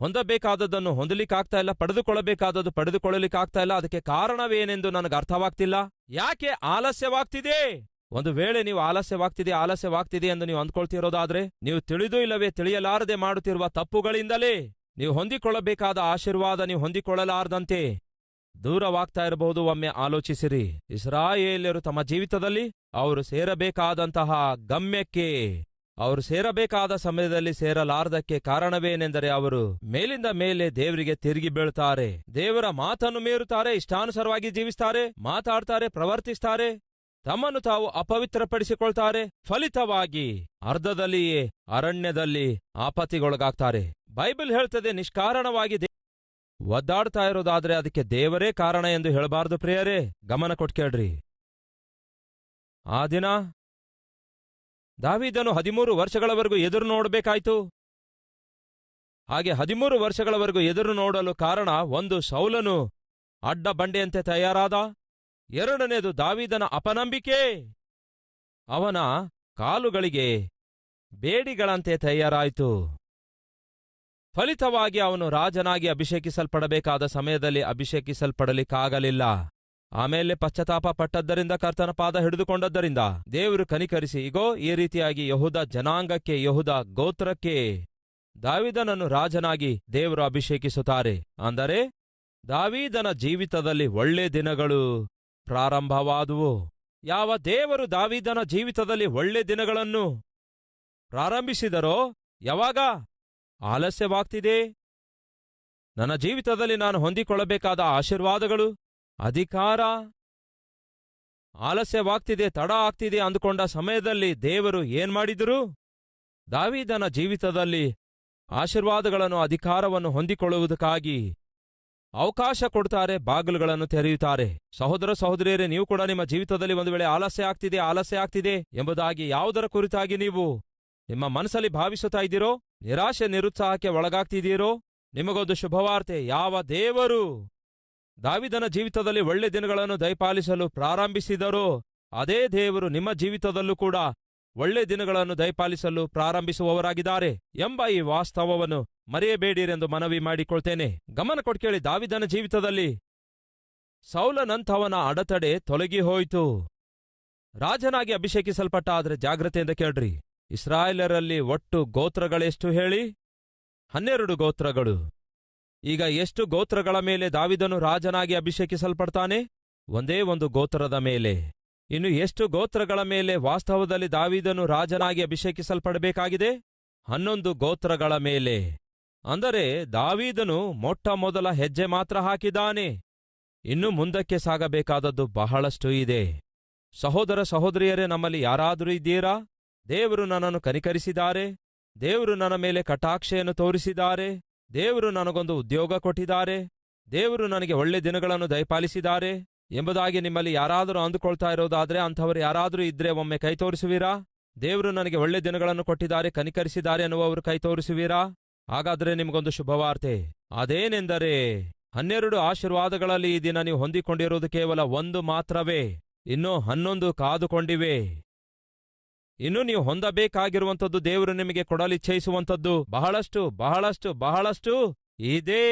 ಹೊಂದಬೇಕಾದದ್ದನ್ನು ಹೊಂದಲಿಕ್ಕಾಗ್ತಾ ಇಲ್ಲ, ಪಡೆದುಕೊಳ್ಳಬೇಕಾದದ್ದು ಪಡೆದುಕೊಳ್ಳಲಿಕ್ಕಾಗ್ತಾ ಇಲ್ಲ. ಅದಕ್ಕೆ ಕಾರಣವೇನೆಂದು ನನಗೆ ಅರ್ಥವಾಗ್ತಿಲ್ಲ. ಯಾಕೆ ಆಲಸ್ಯವಾಗ್ತಿದೆ? ಒಂದು ವೇಳೆ ನೀವು ಆಲಸ್ಯವಾಗ್ತಿದೆ ಆಲಸ್ಯವಾಗ್ತಿದೆ ಎಂದು ನೀವು ಅಂದ್ಕೊಳ್ತಿರೋದಾದ್ರೆ, ನೀವು ತಿಳಿದು ಇಲ್ಲವೇ ತಿಳಿಯಲಾರದೆ ಮಾಡುತ್ತಿರುವ ತಪ್ಪುಗಳಿಂದಲೇ ನೀವು ಹೊಂದಿಕೊಳ್ಳಬೇಕಾದ ಆಶೀರ್ವಾದ ನೀವು ಹೊಂದಿಕೊಳ್ಳಲಾರದಂತೆ ದೂರವಾಗ್ತಾ ಇರಬಹುದು. ಒಮ್ಮೆ ಆಲೋಚಿಸಿರಿ. ಇಸ್ರಾಯೇಲ್ಯರು ತಮ್ಮ ಜೀವಿತದಲ್ಲಿ ಅವರು ಸೇರಬೇಕಾದಂತಹ ಗಮ್ಯಕ್ಕೆ ಅವರು ಸೇರಬೇಕಾದ ಸಮಯದಲ್ಲಿ ಸೇರಲಾರದಕ್ಕೆ ಕಾರಣವೇನೆಂದರೆ ಅವರು ಮೇಲಿಂದ ಮೇಲೆ ದೇವರಿಗೆ ತಿರುಗಿ ಬೀಳ್ತಾರೆ. ದೇವರ ಮಾತನ್ನು ಮೀರುತ್ತಾರೆ, ಇಷ್ಟಾನುಸಾರವಾಗಿ ಜೀವಿಸ್ತಾರೆ, ಮಾತಾಡ್ತಾರೆ, ಪ್ರವರ್ತಿಸ್ತಾರೆ. ತಮ್ಮನ್ನು ತಾವು ಅಪವಿತ್ರಪಡಿಸಿಕೊಳ್ತಾರೆ. ಫಲಿತವಾಗಿ ಅರ್ಧದಲ್ಲಿಯೇ ಅರಣ್ಯದಲ್ಲಿ ಆಪತ್ತಿಗೊಳಗಾಗ್ತಾರೆ. ಬೈಬಲ್ ಹೇಳ್ತದೆ, ನಿಷ್ಕಾರಣವಾಗಿ ಒದ್ದಾಡ್ತಾ ಇರೋದಾದ್ರೆ ಅದಕ್ಕೆ ದೇವರೇ ಕಾರಣ ಎಂದು ಹೇಳಬಾರದು ಪ್ರಿಯರೇ. ಗಮನ ಕೊಟ್ಕೇಳ್ರಿ ಆ ದಿನ ದಾವೀದನು ಹದಿಮೂರು ವರ್ಷಗಳವರೆಗೂ ಎದುರು ನೋಡಬೇಕಾಯ್ತು. ಹಾಗೆ ಹದಿಮೂರು ವರ್ಷಗಳವರೆಗೂ ಎದುರು ನೋಡಲು ಕಾರಣ ಒಂದು ಸೌಲನು ಅಡ್ಡ ಬಂಡೆಯಂತೆ ತಯಾರಾದ. ಎರಡನೇದು ದಾವಿದನ ಅಪನಂಬಿಕೆ. ಅವನ ಕಾಲುಗಳಿಗೆ ಬೇಡಿಗಳಂತೆ ತಯಾರಾಯಿತು. ಫಲಿತವಾಗಿ ಅವನು ರಾಜನಾಗಿ ಅಭಿಷೇಕಿಸಲ್ಪಡಬೇಕಾದ ಸಮಯದಲ್ಲಿ ಅಭಿಷೇಕಿಸಲ್ಪಡಲಿಕ್ಕಾಗಲಿಲ್ಲ. ಆಮೇಲೆ ಪಶ್ಚಾತ್ತಾಪ ಪಟ್ಟದ್ದರಿಂದ ಕರ್ತನ ಪಾದ ಹಿಡಿದುಕೊಂಡದ್ದರಿಂದ ದೇವರು ಕನಿಕರಿಸಿ, ಇಗೋ, ಈ ರೀತಿಯಾಗಿ ಯಹುದ ಜನಾಂಗಕ್ಕೆ, ಯಹುದ ಗೋತ್ರಕ್ಕೆ ದಾವಿದನನ್ನು ರಾಜನಾಗಿ ದೇವರು ಅಭಿಷೇಕಿಸುತ್ತಾರೆ. ಅಂದರೆ ದಾವೀದನ ಜೀವಿತದಲ್ಲಿ ಒಳ್ಳೆ ದಿನಗಳು ಪ್ರಾರಂಭವಾದುವು. ಯಾವ ದೇವರು ದಾವಿದನ ಜೀವಿತದಲ್ಲಿ ಒಳ್ಳೆ ದಿನಗಳನ್ನು ಪ್ರಾರಂಭಿಸಿದರೋ, ಯಾವಾಗ? ಆಲಸ್ಯವಾಗ್ತಿದೆ. ನನ್ನ ಜೀವಿತದಲ್ಲಿ ನಾನು ಹೊಂದಿಕೊಳ್ಳಬೇಕಾದ ಆಶೀರ್ವಾದಗಳು ಅಧಿಕಾರ? ಆಲಸ್ಯವಾಗ್ತಿದೆ, ತಡ ಆಗ್ತಿದೆ ಅಂದುಕೊಂಡ ಸಮಯದಲ್ಲಿ ದೇವರು ಏನ್ ಮಾಡಿದರು? ದಾವಿದನ ಜೀವಿತದಲ್ಲಿ ಆಶೀರ್ವಾದಗಳನ್ನು, ಅಧಿಕಾರವನ್ನು ಹೊಂದಿಕೊಳ್ಳುವುದಕ್ಕಾಗಿ ಅವಕಾಶ ಕೊಡ್ತಾರೆ, ಬಾಗಿಲುಗಳನ್ನು ತೆರೆಯುತ್ತಾರೆ. ಸಹೋದರ ಸಹೋದರಿಯರೇ, ನೀವು ಕೂಡ ನಿಮ್ಮ ಜೀವಿತದಲ್ಲಿ ಒಂದು ವೇಳೆ ಆಲಸ್ಯ ಆಗ್ತಿದೆ ಆಲಸ್ಯ ಆಗ್ತಿದೆ ಎಂಬುದಾಗಿ ಯಾವುದರ ಕುರಿತಾಗಿ ನೀವು ನಿಮ್ಮ ಮನಸ್ಸಲ್ಲಿ ಭಾವಿಸುತ್ತಾ ಇದ್ದೀರೋ? ನಿರಾಶೆ, ನಿರುತ್ಸಾಹಕ್ಕೆ ಒಳಗಾಗ್ತಿದ್ದೀರೋ? ನಿಮಗೊಂದು ಶುಭವಾರ್ತೆ, ಯಾವ ದೇವರು? ದಾವಿದನ ಜೀವಿತದಲ್ಲಿ ಒಳ್ಳೆ ದಿನಗಳನ್ನು ದಯಪಾಲಿಸಲು ಪ್ರಾರಂಭಿಸಿದರು. ಅದೇ ದೇವರು ನಿಮ್ಮ ಜೀವಿತದಲ್ಲೂ ಕೂಡ ಒಳ್ಳೆ ದಿನಗಳನ್ನು ದಯಪಾಲಿಸಲು ಪ್ರಾರಂಭಿಸುವವರಾಗಿದ್ದಾರೆ ಎಂಬ ಈ ವಾಸ್ತವವನ್ನು ಮರೆಯಬೇಡಿರೆಂದು ಮನವಿ ಮಾಡಿಕೊಳ್ತೇನೆ. ಗಮನ ಕೊಟ್ಕೇಳಿ ದಾವಿದನ ಜೀವಿತದಲ್ಲಿ ಸೌಲನಂಥವನ ಅಡತಡೆ ತೊಲಗಿ ಹೋಯಿತು. ರಾಜನಾಗಿ ಅಭಿಷೇಕಿಸಲ್ಪಟ್ಟ ಆದರೆ ಜಾಗ್ರತೆಯಿಂದ ಕೇಳ್ರಿ. ಇಸ್ರಾಯೇಲರಲ್ಲಿ ಒಟ್ಟು ಗೋತ್ರಗಳೆಷ್ಟು ಹೇಳಿ? ಹನ್ನೆರಡು ಗೋತ್ರಗಳು. ಈಗ ಎಷ್ಟು ಗೋತ್ರಗಳ ಮೇಲೆ ದಾವಿದನು ರಾಜನಾಗಿ ಅಭಿಷೇಕಿಸಲ್ಪಡ್ತಾನೆ? ಒಂದೇ ಒಂದು ಗೋತ್ರದ ಮೇಲೆ. ಇನ್ನು ಎಷ್ಟು ಗೋತ್ರಗಳ ಮೇಲೆ ವಾಸ್ತವದಲ್ಲಿ ದಾವಿದನು ರಾಜನಾಗಿ ಅಭಿಷೇಕಿಸಲ್ಪಡಬೇಕಾಗಿದೆ? ಹನ್ನೊಂದು ಗೋತ್ರಗಳ ಮೇಲೆ. ಅಂದರೆ ದಾವೀದನು ಮೊಟ್ಟ ಮೊದಲ ಹೆಜ್ಜೆ ಮಾತ್ರ ಹಾಕಿದ್ದಾನೆ. ಇನ್ನು ಮುಂದಕ್ಕೆ ಸಾಗಬೇಕಾದದ್ದು ಬಹಳಷ್ಟು ಇದೆ. ಸಹೋದರ ಸಹೋದರಿಯರೇ, ನಮ್ಮಲ್ಲಿ ಯಾರಾದರೂ ಇದ್ದೀರಾ? ದೇವರು ನನ್ನನ್ನು ಕನಿಕರಿಸಿದ್ದಾರೆ. ದೇವರು ನನ್ನ ಮೇಲೆ ಕಟಾಕ್ಷೆಯನ್ನು ತೋರಿಸಿದ್ದಾರೆ. ದೇವರು ನನಗೊಂದು ಉದ್ಯೋಗ ಕೊಟ್ಟಿದ್ದಾರೆ. ದೇವರು ನನಗೆ ಒಳ್ಳೆ ದಿನಗಳನ್ನು ದಯಪಾಲಿಸಿದ್ದಾರೆ. ಎಂಬುದಾಗಿ ನಿಮ್ಮಲ್ಲಿ ಯಾರಾದರೂ ಅಂದುಕೊಳ್ತಾ ಇರೋದಾದ್ರೆ ಅಂಥವರು ಯಾರಾದರೂ ಇದ್ರೆ ಒಮ್ಮೆ ಕೈ ತೋರಿಸುವಿರಾ? ದೇವರು ನನಗೆ ಒಳ್ಳೆ ದಿನಗಳನ್ನು ಕೊಟ್ಟಿದ್ದಾರೆ, ಕನಿಕರಿಸಿದ್ದಾರೆ ಅನ್ನುವವರು ಕೈ ತೋರಿಸುವಿರಾ? ಹಾಗಾದರೆ ನಿಮಗೊಂದು ಶುಭವಾರ್ತೆ. ಅದೇನೆಂದರೆ, ಹನ್ನೆರಡು ಆಶೀರ್ವಾದಗಳಲ್ಲಿ ಈ ದಿನ ನೀವು ಹೊಂದಿಕೊಂಡಿರುವುದು ಕೇವಲ ಒಂದು ಮಾತ್ರವೇ, ಇನ್ನೂ ಹನ್ನೊಂದು ಕಾದುಕೊಂಡಿವೆ. ಇನ್ನು ನೀವು ಹೊಂದಬೇಕಾಗಿರುವಂಥದ್ದು ದೇವರು ನಿಮಗೆ ಕೊಡಲಿಚ್ಛಯಿಸುವಂಥದ್ದು ಬಹಳಷ್ಟು ಬಹಳಷ್ಟು ಬಹಳಷ್ಟು ಇದೇ.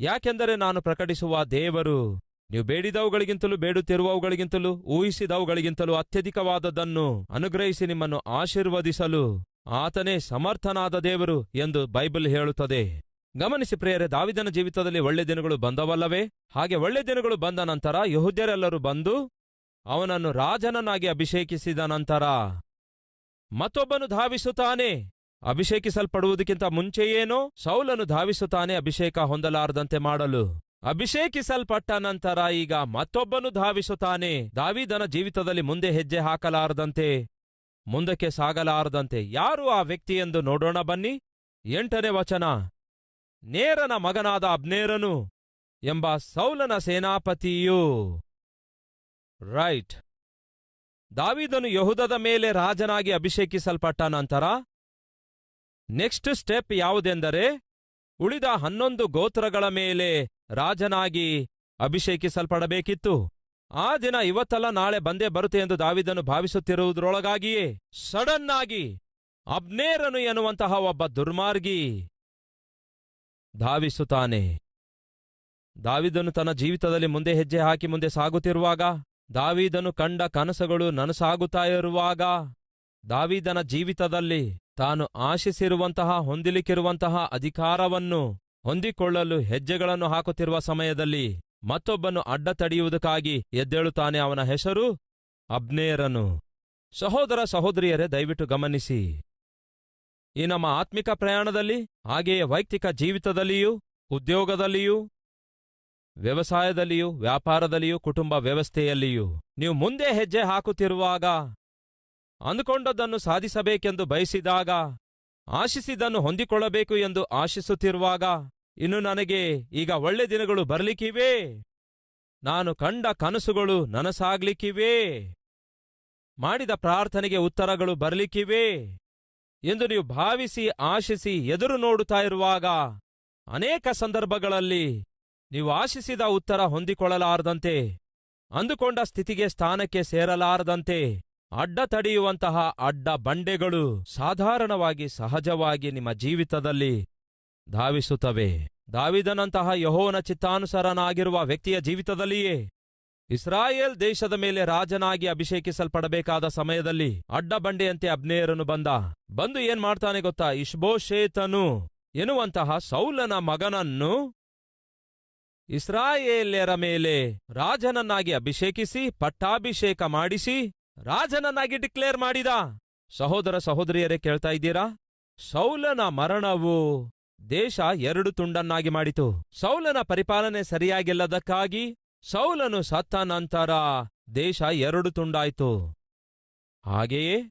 ಯಾಕೆಂದರೆ ನಾನು ಪ್ರಕಟಿಸುವ ದೇವರು, ನೀವು ಬೇಡಿದವುಗಳಿಗಿಂತಲೂ ಬೇಡುತ್ತಿರುವವುಗಳಿಗಿಂತಲೂ, ಊಹಿಸಿದವುಗಳಿಗಿಂತಲೂ ಅತ್ಯಧಿಕವಾದದ್ದನ್ನು ಅನುಗ್ರಹಿಸಿ ನಿಮ್ಮನ್ನು ಆಶೀರ್ವದಿಸಲು ಆತನೇ ಸಮರ್ಥನಾದ ದೇವರು ಎಂದು ಬೈಬಲ್ ಹೇಳುತ್ತದೆ. ಗಮನಿಸಿ ಪ್ರಿಯರೇ, ದಾವಿದನ ಜೀವಿತದಲ್ಲಿ ಒಳ್ಳೆ ದಿನಗಳು ಬಂದವಲ್ಲವೇ? ಹಾಗೆ ಒಳ್ಳೆ ದಿನಗಳು ಬಂದ ನಂತರ ಯಹುದ್ಯರೆಲ್ಲರೂ ಬಂದು ಅವನನ್ನು ರಾಜನನ್ನಾಗಿ ಅಭಿಷೇಕಿಸಿದ ನಂತರ ಮತ್ತೊಬ್ಬನು ಧಾವಿಸುತ್ತಾನೆ. ಅಭಿಷೇಕಿಸಲ್ಪಡುವುದಕ್ಕಿಂತ ಮುಂಚೆಯೇನೋ ಸೌಲನು ಧಾವಿಸುತ್ತಾನೆ, ಅಭಿಷೇಕ ಹೊಂದಲಾರದಂತೆ ಮಾಡಲು. ಅಭಿಷೇಕಿಸಲ್ಪಟ್ಟ ನಂತರ ಈಗ ಮತ್ತೊಬ್ಬನು ಧಾವಿಸುತ್ತಾನೆ. ದಾವಿದನ ಜೀವಿತದಲ್ಲಿ ಮುಂದೆ ಹೆಜ್ಜೆ ಹಾಕಲಾರದಂತೆ, ಮುಂದಕ್ಕೆ ಸಾಗಲಾರದಂತೆ. ಯಾರು ಆ ವ್ಯಕ್ತಿ ಎಂದು ನೋಡೋಣ ಬನ್ನಿ. ಎಂಟನೇ ವಚನ. ನೇರನ ಮಗನಾದ ಅಬ್ನೇರನು ಎಂಬ ಸೌಲನ ಸೇನಾಪತಿಯು. ರೈಟ್. ದಾವಿದನು ಯಹುದದ ಮೇಲೆ ರಾಜನಾಗಿ ಅಭಿಷೇಕಿಸಲ್ಪಟ್ಟ ನಂತರ ನೆಕ್ಸ್ಟ್ ಸ್ಟೆಪ್ ಯಾವುದೆಂದರೆ ಉಳಿದ ಹನ್ನೊಂದು ಗೋತ್ರಗಳ ಮೇಲೆ ರಾಜನಾಗಿ ಅಭಿಷೇಕಿಸಲ್ಪಡಬೇಕಿತ್ತು. ಆ ದಿನ ಇವತ್ತಲ್ಲ ನಾಳೆ ಬಂದೇ ಬರುತ್ತೆ ಎಂದು ದಾವಿದನು ಭಾವಿಸುತ್ತಿರುವುದರೊಳಗಾಗಿಯೇ ಸಡನ್ ಆಗಿ ಅಬ್ನೇರನು ಎನ್ನುವಂತಹ ಒಬ್ಬ ದುರ್ಮಾರ್ಗಿ ಧಾವಿಸುತ್ತಾನೆ. ದಾವಿದನು ತನ್ನ ಜೀವಿತದಲ್ಲಿ ಮುಂದೆ ಹೆಜ್ಜೆ ಹಾಕಿ ಮುಂದೆ ಸಾಗುತ್ತಿರುವಾಗ ದಾವೀದನು ಕಂಡ ಕನಸುಗಳು ನನಸಾಗುತ್ತಾ ಇರುವಾಗ ದಾವೀದನ ಜೀವಿತದಲ್ಲಿ ತಾನು ಆಶಿಸಿರುವಂತಹ, ಹೊಂದಿಲಿಕ್ಕಿರುವಂತಹ ಅಧಿಕಾರವನ್ನು ಹೊಂದಿಕೊಳ್ಳಲು ಹೆಜ್ಜೆಗಳನ್ನು ಹಾಕುತ್ತಿರುವ ಸಮಯದಲ್ಲಿ ಮತ್ತೊಬ್ಬನು ಅಡ್ಡ ತಡೆಯುವುದಕ್ಕಾಗಿ ಎದ್ದೇಳುತ್ತಾನೆ ಅವನ ಹೆಸರು ಅಬ್ನೇರನು. ಸಹೋದರ ಸಹೋದರಿಯರೇ, ದಯವಿಟ್ಟು ಗಮನಿಸಿ. ಈ ನಮ್ಮ ಆತ್ಮಿಕ ಪ್ರಯಾಣದಲ್ಲಿ, ಹಾಗೆಯೇ ವೈಯಕ್ತಿಕ ಜೀವಿತದಲ್ಲಿಯೂ, ಉದ್ಯೋಗದಲ್ಲಿಯೂ ವ್ಯವಸಾಯದಲ್ಲಿಯೂ, ವ್ಯಾಪಾರದಲ್ಲಿಯೂ, ಕುಟುಂಬ ವ್ಯವಸ್ಥೆಯಲ್ಲಿಯೂ. ನೀವು ಮುಂದೆ ಹೆಜ್ಜೆ ಹಾಕುತ್ತಿರುವಾಗ, ಅಂದುಕೊಂಡದ್ದನ್ನು ಸಾಧಿಸಬೇಕೆಂದು ಬಯಸಿದಾಗ, ಆಶಿಸಿದ್ದನ್ನು ಹೊಂದಿಕೊಳ್ಳಬೇಕು ಎಂದು ಆಶಿಸುತ್ತಿರುವಾಗ, ಇನ್ನು ನನಗೆ ಈಗ ಒಳ್ಳೆ ದಿನಗಳು ಬರಲಿಕ್ಕಿವೆ. ನಾನು ಕಂಡ ಕನಸುಗಳು ನನಸಾಗ್ಲಿಕ್ಕಿವೆ. ಮಾಡಿದ ಪ್ರಾರ್ಥನೆಗೆ ಉತ್ತರಗಳು ಬರಲಿಕ್ಕಿವೆ. ಎಂದು ನೀವು ಭಾವಿಸಿ, ಆಶಿಸಿ, ಎದುರು ನೋಡುತ್ತಾ ಇರುವಾಗ, ಅನೇಕ ಸಂದರ್ಭಗಳಲ್ಲಿ ನೀವು ಆಶಿಸಿದ ಉತ್ತರ ಹೊಂದಿಕೊಳ್ಳಲಾರದಂತೆ, ಅಂದುಕೊಂಡ ಸ್ಥಿತಿಗೆ ಸ್ಥಾನಕ್ಕೆ ಸೇರಲಾರದಂತೆ, ಅಡ್ಡ ತಡೆಯುವಂತಹ ಅಡ್ಡ ಬಂಡೆಗಳು ಸಾಧಾರಣವಾಗಿ ಸಹಜವಾಗಿ ನಿಮ್ಮ ಜೀವಿತದಲ್ಲಿ ಧಾವಿಸುತ್ತವೆ. ದಾವಿದನಂತಹ ಯಹೋವನ ಚಿತ್ತಾನುಸರನಾಗಿರುವ ವ್ಯಕ್ತಿಯ ಜೀವಿತದಲ್ಲಿಯೇ, ಇಸ್ರಾಯೇಲ್ ದೇಶದ ಮೇಲೆ ರಾಜನಾಗಿ ಅಭಿಷೇಕಿಸಲ್ಪಡಬೇಕಾದ ಸಮಯದಲ್ಲಿ ಅಡ್ಡ ಬಂಡೆಯಂತೆ ಬಂದ. ಬಂದು ಏನ್ ಮಾಡ್ತಾನೆ ಗೊತ್ತಾ? ಇಷ್ಬೋಶೇತನು ಎನ್ನುವಂತಹ ಸೌಲನ ಮಗನನ್ನು ಇಸ್ರಾಯೇಲ್ಯರ ಮೇಲೆ ರಾಜನನ್ನಾಗಿ ಅಭಿಷೇಕಿಸಿ, ಪಟ್ಟಾಭಿಷೇಕ ಮಾಡಿಸಿ, ರಾಜನನ್ನಾಗಿ ಡಿಕ್ಲೇರ್ ಮಾಡಿದ. ಸಹೋದರ ಸಹೋದರಿಯರೇ, ಕೇಳ್ತಾ ಇದ್ದೀರಾ? ಸೌಲನ ಮರಣವು ದೇಶ ಎರಡು ತುಂಡನ್ನಾಗಿ ಮಾಡಿತು. ಸೌಲನ ಪರಿಪಾಲನೆ ಸರಿಯಾಗಿಲ್ಲದಕ್ಕಾಗಿ ಸೌಲನು ಸತ್ತ ನಂತರ ದೇಶ ಎರಡು ತುಂಡಾಯಿತು. ಹಾಗೆಯೇ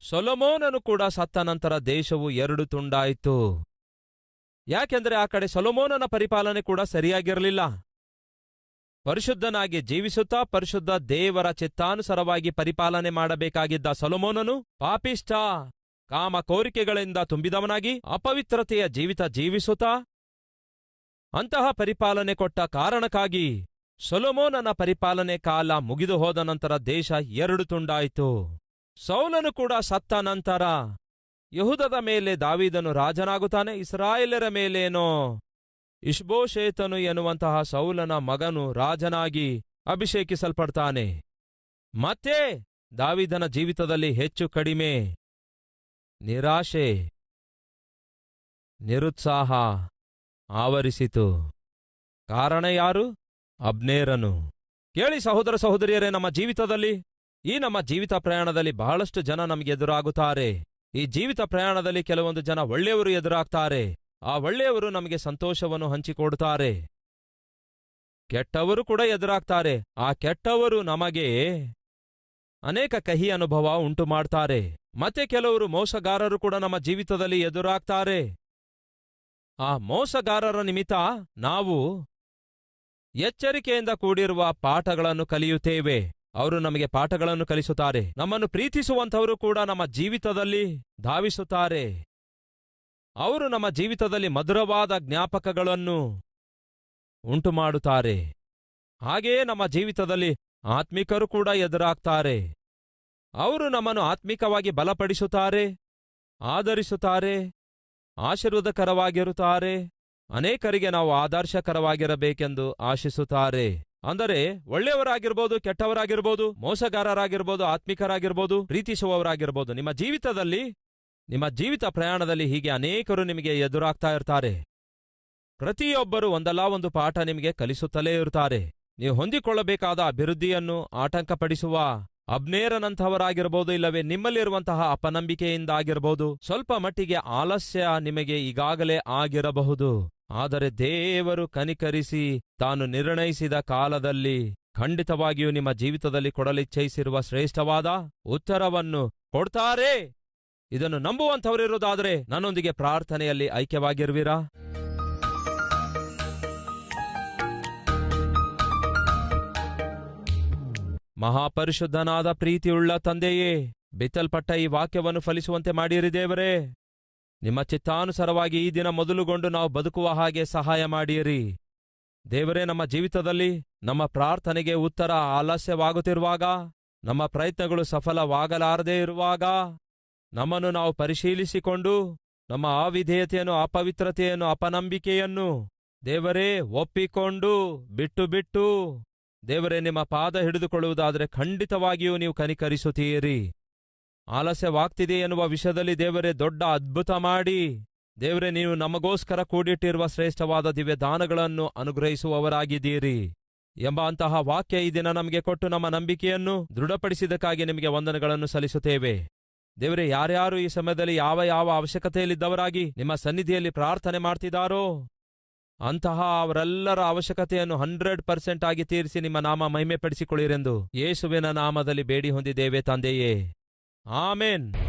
ಸೊಲೊಮೋನನು ಕೂಡ ಸತ್ತ ನಂತರ ದೇಶವು ಎರಡು ತುಂಡಾಯಿತು. ಯಾಕೆಂದರೆ ಆ ಕಡೆ ಸೊಲೊಮೋನನ ಪರಿಪಾಲನೆ ಕೂಡ ಸರಿಯಾಗಿರಲಿಲ್ಲ. ಪರಿಶುದ್ಧನಾಗಿ ಜೀವಿಸುತ್ತಾ ಪರಿಶುದ್ಧ ದೇವರ ಚಿತ್ತಾನುಸಾರವಾಗಿ ಪರಿಪಾಲನೆ ಮಾಡಬೇಕಾಗಿದ್ದ ಸೊಲೊಮೋನನು ಪಾಪಿಷ್ಠ, ಕಾಮ ಕೋರಿಕೆಗಳಿಂದ ತುಂಬಿದವನಾಗಿ ಅಪವಿತ್ರತೆಯ ಜೀವಿತ ಜೀವಿಸುತ್ತಾ ಅಂತಹ ಪರಿಪಾಲನೆ ಕೊಟ್ಟ ಕಾರಣಕ್ಕಾಗಿ ಸೊಲೊಮೋನನ ಪರಿಪಾಲನೆ ಕಾಲ ಮುಗಿದು ಹೋದ ನಂತರ ದೇಶ ಎರಡು ತುಂಡಾಯಿತು ಸೌಲನು ಕೂಡ ಸತ್ತ ನಂತರ ಯಹುದದ ಮೇಲೆ ದಾವಿದನು ರಾಜನಾಗುತ್ತಾನೆ ಇಸ್ರಾಯೇಲರ ಮೇಲೇನೋ ಇಷ್ಬೋಶೇತನು ಎನ್ನುವಂತಹ ಸೌಲನ ಮಗನು ರಾಜನಾಗಿ ಅಭಿಷೇಕಿಸಲ್ಪಡ್ತಾನೆ. ಮತ್ತೆ ದಾವಿದನ ಜೀವಿತದಲ್ಲಿ ಹೆಚ್ಚು ಕಡಿಮೆ ನಿರಾಶೆ, ನಿರುತ್ಸಾಹ ಆವರಿಸಿತು. ಕಾರಣ ಯಾರು? ಅಬ್ನೇರನು. ಕೇಳಿ ಸಹೋದರ ಸಹೋದರಿಯರೇ, ನಮ್ಮ ಜೀವಿತದಲ್ಲಿ ಈ ನಮ್ಮ ಜೀವಿತ ಪ್ರಯಾಣದಲ್ಲಿ ಬಹಳಷ್ಟು ಜನ ನಮಗೆ ಎದುರಾಗುತ್ತಾರೆ. ಈ ಜೀವಿತ ಪ್ರಯಾಣದಲ್ಲಿ ಕೆಲವೊಂದು ಜನ ಒಳ್ಳೆಯವರು ಎದುರಾಗ್ತಾರೆ. ಆ ಒಳ್ಳೆಯವರು ನಮಗೆ ಸಂತೋಷವನ್ನು ಹಂಚಿಕೊಡುತ್ತಾರೆ ಕೆಟ್ಟವರು ಕೂಡ ಎದುರಾಗ್ತಾರೆ. ಆ ಕೆಟ್ಟವರು ನಮಗೆ ಅನೇಕ ಕಹಿ ಅನುಭವ ಉಂಟು ಮಾಡ್ತಾರೆ ಮತ್ತೆ ಕೆಲವರು ಮೋಸಗಾರರು ಕೂಡ ನಮ್ಮ ಜೀವಿತದಲ್ಲಿ ಎದುರಾಗ್ತಾರೆ. ಆ ಮೋಸಗಾರರ ನಿಮಿತ್ತ ನಾವು ಎಚ್ಚರಿಕೆಯಿಂದ ಕೂಡಿರುವ ಪಾಠಗಳನ್ನು ಕಲಿಯುತ್ತೇವೆ. ಅವರು ನಮಗೆ ಪಾಠಗಳನ್ನು ಕಲಿಸುತ್ತಾರೆ. ನಮ್ಮನ್ನು ಪ್ರೀತಿಸುವಂಥವರು ಕೂಡ ನಮ್ಮ ಜೀವಿತದಲ್ಲಿ ಧಾವಿಸುತ್ತಾರೆ. ಅವರು ನಮ್ಮ ಜೀವಿತದಲ್ಲಿ ಮಧುರವಾದ ಜ್ಞಾಪಕಗಳನ್ನು ಉಂಟು ಮಾಡುತ್ತಾರೆ ಹಾಗೆಯೇ ನಮ್ಮ ಜೀವಿತದಲ್ಲಿ ಆತ್ಮಿಕರು ಕೂಡ ಎದುರಾಗ್ತಾರೆ. ಅವರು ನಮ್ಮನ್ನು ಆತ್ಮಿಕವಾಗಿ ಬಲಪಡಿಸುತ್ತಾರೆ ಆದರಿಸುತ್ತಾರೆ ಆಶೀರ್ವಾದಕರವಾಗಿರುತ್ತಾರೆ. ಅನೇಕರಿಗೆ ನಾವು ಆದರ್ಶಕರವಾಗಿರಬೇಕೆಂದು ಆಶಿಸುತ್ತಾರೆ. ಅಂದರೆ ಒಳ್ಳೆಯವರಾಗಿರ್ಬೋದು, ಕೆಟ್ಟವರಾಗಿರ್ಬೋದು, ಮೋಸಗಾರರಾಗಿರ್ಬೋದು, ಆತ್ಮಿಕರಾಗಿರ್ಬೋದು, ಪ್ರೀತಿಸುವವರಾಗಿರ್ಬೋದು. ನಿಮ್ಮ ಜೀವಿತದಲ್ಲಿ, ನಿಮ್ಮ ಜೀವಿತ ಪ್ರಯಾಣದಲ್ಲಿ ಹೀಗೆ ಅನೇಕರು ನಿಮಗೆ ಎದುರಾಗ್ತಾ ಇರ್ತಾರೆ. ಪ್ರತಿಯೊಬ್ಬರು ಒಂದಲ್ಲ ಒಂದು ಪಾಠ ನಿಮಗೆ ಕಲಿಸುತ್ತಲೇ ಇರುತ್ತಾರೆ ನೀವು ಹೊಂದಿಕೊಳ್ಳಬೇಕಾದ ಅಭಿವೃದ್ಧಿಯನ್ನು ಆಟಂಕಪಡಿಸುವ ಅಬ್ನೇರನಂಥವರಾಗಿರ್ಬೋದು ಇಲ್ಲವೇ ನಿಮ್ಮಲ್ಲಿರುವಂತಹ ಅಪನಂಬಿಕೆಯಿಂದಾಗಿರಬಹುದು ಸ್ವಲ್ಪ ಮಟ್ಟಿಗೆ ಆಲಸ್ಯ ನಿಮಗೆ ಈಗಾಗಲೇ ಆಗಿರಬಹುದು. ಆದರೆ ದೇವರು ಕನಿಕರಿಸಿ ತಾನು ನಿರ್ಣಯಿಸಿದ ಕಾಲದಲ್ಲಿ ಖಂಡಿತವಾಗಿಯೂ ನಿಮ್ಮ ಜೀವಿತದಲ್ಲಿ ಕೊಡಲಿಚ್ಛಯಿಸಿರುವ ಶ್ರೇಷ್ಠವಾದ ಉತ್ತರವನ್ನು ಕೊಡ್ತಾರೆ. ಇದನ್ನು ನಂಬುವಂಥವರಿರುವುದಾದರೆ ನನ್ನೊಂದಿಗೆ ಪ್ರಾರ್ಥನೆಯಲ್ಲಿ ಐಕ್ಯವಾಗಿರುವಿರಾ? ಮಹಾಪರಿಶುದ್ಧನಾದ ಪ್ರೀತಿಯುಳ್ಳ ತಂದೆಯೇ, ಬಿತ್ತಲ್ಪಟ್ಟ ಈ ವಾಕ್ಯವನ್ನು ಫಲಿಸುವಂತೆ ಮಾಡಿರಿ ದೇವರೇ. ನಿಮ್ಮ ಚಿತ್ತಾನುಸಾರವಾಗಿ ಈ ದಿನ ಮೊದಲುಗೊಂಡು ನಾವು ಬದುಕುವ ಹಾಗೆ ಸಹಾಯ ಮಾಡಿರಿ ದೇವರೇ, ನಮ್ಮ ಜೀವಿತದಲ್ಲಿ ನಮ್ಮ ಪ್ರಾರ್ಥನೆಗೆ ಉತ್ತರ ಆಲಸ್ಯವಾಗುತ್ತಿರುವಾಗ, ನಮ್ಮ ಪ್ರಯತ್ನಗಳು ಸಫಲವಾಗಲಾರದೇ ಇರುವಾಗ, ನಮ್ಮನ್ನು ನಾವು ಪರಿಶೀಲಿಸಿಕೊಂಡು ನಮ್ಮ ಅವಿಧೇಯತೆಯನ್ನು, ಅಪವಿತ್ರತೆಯನ್ನು, ಅಪನಂಬಿಕೆಯನ್ನು ದೇವರೇ ಒಪ್ಪಿಕೊಂಡು ಬಿಟ್ಟು ಬಿಟ್ಟು ದೇವರೇ, ನಿಮ್ಮ ಪಾದ ಹಿಡಿದುಕೊಳ್ಳುವುದಾದರೆ ಖಂಡಿತವಾಗಿಯೂ ನೀವು ಕನಿಕರಿಸುತ್ತೀರಿ. ಆಲಸ್ಯವಾಗ್ತಿದೆ ಎನ್ನುವ ವಿಷಯದಲ್ಲಿ ದೇವರೇ ದೊಡ್ಡ ಅದ್ಭುತ ಮಾಡಿ. ದೇವರೇ, ನೀವು ನಮಗೋಸ್ಕರ ಕೂಡಿಟ್ಟಿರುವ ಶ್ರೇಷ್ಠವಾದ ದಿವ್ಯ ದಾನಗಳನ್ನು ಅನುಗ್ರಹಿಸುವವರಾಗಿದ್ದೀರಿ ಎಂಬ ಅಂತಹ ವಾಕ್ಯ ಈ ದಿನ ನಮಗೆ ಕೊಟ್ಟು ನಮ್ಮ ನಂಬಿಕೆಯನ್ನು ದೃಢಪಡಿಸಿದ್ದಕ್ಕಾಗಿ ನಿಮಗೆ ವಂದನೆಗಳನ್ನು ಸಲ್ಲಿಸುತ್ತೇವೆ. ದೇವರೇ, ಯಾರ್ಯಾರು ಈ ಸಮಯದಲ್ಲಿ ಯಾವ ಯಾವ ಅವಶ್ಯಕತೆಯಲ್ಲಿದ್ದವರಾಗಿ ನಿಮ್ಮ ಸನ್ನಿಧಿಯಲ್ಲಿ ಪ್ರಾರ್ಥನೆ ಮಾಡ್ತಿದ್ದಾರೋ, ಅಂತಹ ಅವರೆಲ್ಲರ ಅವಶ್ಯಕತೆಯನ್ನು ಹಂಡ್ರೆಡ್ ಪರ್ಸೆಂಟ್ ಆಗಿ ತೀರಿಸಿ ನಿಮ್ಮ ನಾಮ ಮಹಿಮೆಪಡಿಸಿಕೊಳ್ಳಿರೆಂದು ಯೇಸುವಿನ ನಾಮದಲ್ಲಿ ಬೇಡಿ ಹೊಂದಿದ್ದೇವೆ ತಂದೆಯೇ. Amen.